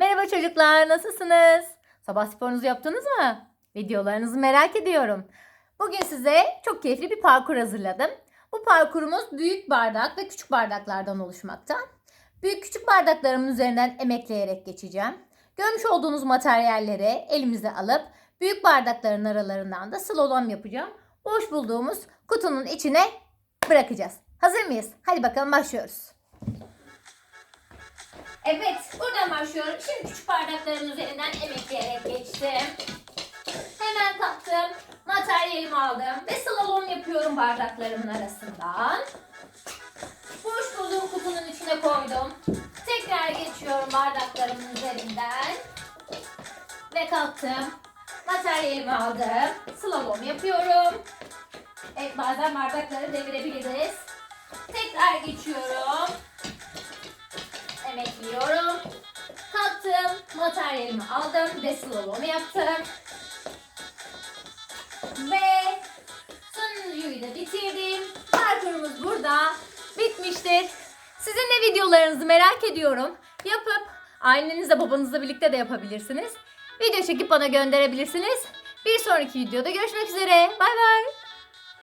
Merhaba çocuklar, nasılsınız? Sabah sporunuzu yaptınız mı? Videolarınızı merak ediyorum. Bugün size çok keyifli bir parkur hazırladım. Bu parkurumuz büyük bardak ve küçük bardaklardan oluşmakta. Büyük küçük bardaklarımın üzerinden emekleyerek geçeceğim. Görmüş olduğunuz materyalleri elimize alıp büyük bardakların aralarından da slalom yapacağım. Boş bulduğumuz kutunun içine bırakacağız. Hazır mıyız? Hadi bakalım başlıyoruz. Evet, buradan başlıyorum. Şimdi küçük bardakların üzerinden emekleyerek geçtim. Hemen kaptım, materyalimi aldım ve slalom yapıyorum bardaklarımın arasından. Boş bulduğum kutunun içine koydum. Tekrar geçiyorum bardaklarımın üzerinden. Ve kalktım. Materyalimi aldım. Slalom yapıyorum. Evet bazen bardakları devirebiliriz. Tekrar geçiyorum materyalimi aldım ve slalom yaptım. Ve sonuncuyu da bitirdim. Parkurumuz burada bitmiştir. Sizin de videolarınızı merak ediyorum. Yapıp annenizle babanızla birlikte de yapabilirsiniz. Video çekip bana gönderebilirsiniz. Bir sonraki videoda görüşmek üzere. Bay bay.